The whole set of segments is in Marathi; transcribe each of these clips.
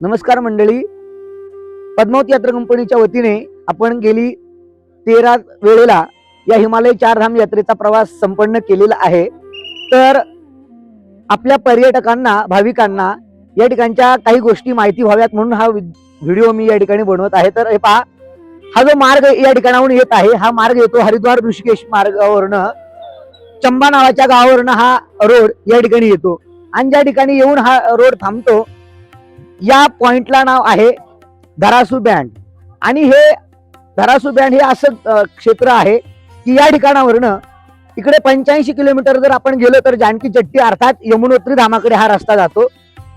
नमस्कार मंडळी. पद्मावत यात्रा कंपनीच्या वतीने आपण गेली तेरा वेळेला या हिमालय चारधाम यात्रेचा प्रवास संपन्न केलेला आहे. तर आपल्या पर्यटकांना भाविकांना या ठिकाणच्या काही गोष्टी माहिती व्हाव्यात म्हणून हा व्हिडिओ मी या ठिकाणी बनवत आहे. तर हे पहा हा जो मार्ग या ठिकाणाहून येत आहे हा मार्ग येतो हरिद्वार ऋषिकेश मार्गावरनं. चंबा नावाच्या गावावरनं हा रोड या ठिकाणी येतो. आणि ज्या ठिकाणी येऊन हा रोड थांबतो या पॉइंटला नाव आहे धरासू बँड आणि हे धरासू बँड हे असं क्षेत्र आहे की या ठिकाणावरनं इकडे पंच्याऐंशी किलोमीटर जर आपण गेलो तर जानकी चट्टी अर्थात यमुनोत्री धामाकडे हा रस्ता जातो.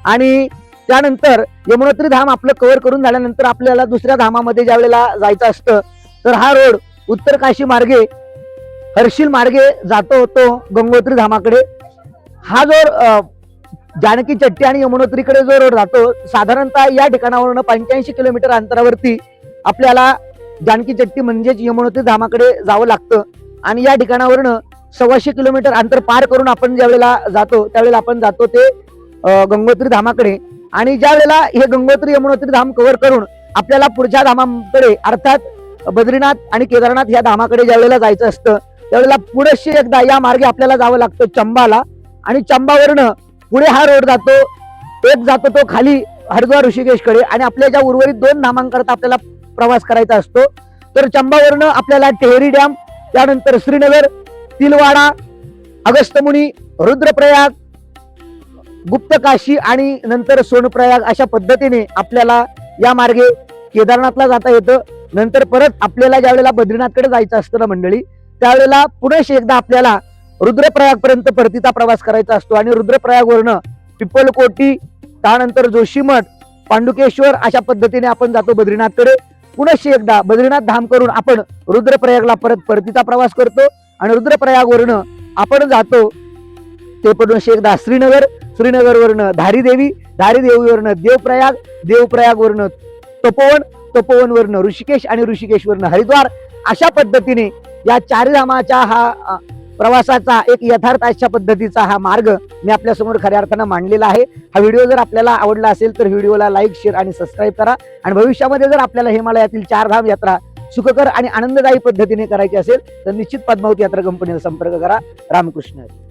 आणि त्यानंतर यमुनोत्री धाम आपलं कव्हर करून झाल्यानंतर आपल्याला दुसऱ्या धामामध्ये ज्या वेळेला जायचं असतं तर हा रोड उत्तर काशी मार्गे हर्षिल मार्गे जातो तो गंगोत्री धामाकडे. हा जो जानकी चट्टी आणि यमुनोत्रीकडे जो रोड जातो साधारणतः या ठिकाणावरून पंच्याऐंशी किलोमीटर अंतरावरती आपल्याला जानकी चट्टी म्हणजेच यमुनोत्री धामाकडे जावं लागतं. आणि या ठिकाणावरून सव्वाशे किलोमीटर अंतर पार करून आपण ज्या वेळेला जातो त्यावेळेला आपण जातो ते गंगोत्री धामाकडे. आणि ज्या वेळेला हे गंगोत्री यमुनोत्री धाम कव्हर करून आपल्याला पुढच्या धामाकडे अर्थात बद्रीनाथ आणि केदारनाथ या धामाकडे ज्या वेळेला जायचं असतं त्यावेळेला पुढेशी एकदा या मार्गे आपल्याला जावं लागतं चंबाला. आणि चंबावरनं पुढे हा रोड जातो एक जातो तो खाली हरिद्वार ऋषिकेशकडे आणि आपल्या ज्या उर्वरित दोन धामांकरता आपल्याला प्रवास करायचा असतो तर चंबावरनं आपल्याला टेहरी डॅम त्यानंतर श्रीनगर तिलवाडा अगस्तमुनी रुद्रप्रयाग गुप्तकाशी आणि नंतर सोनप्रयाग अशा पद्धतीने आपल्याला या मार्गे केदारनाथला जाता येतं. नंतर परत आपल्याला ज्यावेळेला बद्रीनाथकडे जायचं असतं ना मंडळी त्यावेळेला पुढे एकदा आपल्याला रुद्रप्रयाग पर्यंत परतीचा प्रवास करायचा असतो आणि रुद्रप्रयागवरनं पिपलकोटी त्यानंतर जोशीमठ पांडुकेश्वर अशा पद्धतीने आपण जातो बद्रीनाथकडे. पुनश्च एकदा बद्रीनाथ धाम करून आपण रुद्रप्रयागला परत परतीचा प्रवास करतो आणि रुद्रप्रयागवरनं आपण जातो ते पुनश्च एकदा श्रीनगर. श्रीनगरवरनं धारीदेवी धारीदेवीवरनं देवप्रयाग देवप्रयागवरनं तपोवन तपोवनवरनं ऋषिकेश आणि ऋषिकेशवरनं हरिद्वार. अशा पद्धतीने या चारिधामाच्या हा प्रवासाचा एक यथार्थ अशा पद्धतीचा हा मार्ग मी आपल्यासमोर खऱ्या अर्थानं मांडलेला आहे. हा व्हिडिओ जर आपल्याला आवडला असेल तर व्हिडिओला लाईक शेअर आणि सबस्क्राईब करा. आणि भविष्यामध्ये जर आपल्याला हिमालयातील चार धाम यात्रा सुखकर आणि आनंददायी पद्धतीने करायची असेल तर निश्चित पद्मावती यात्रा कंपनीला संपर्क करा. रामकृष्ण. हरी.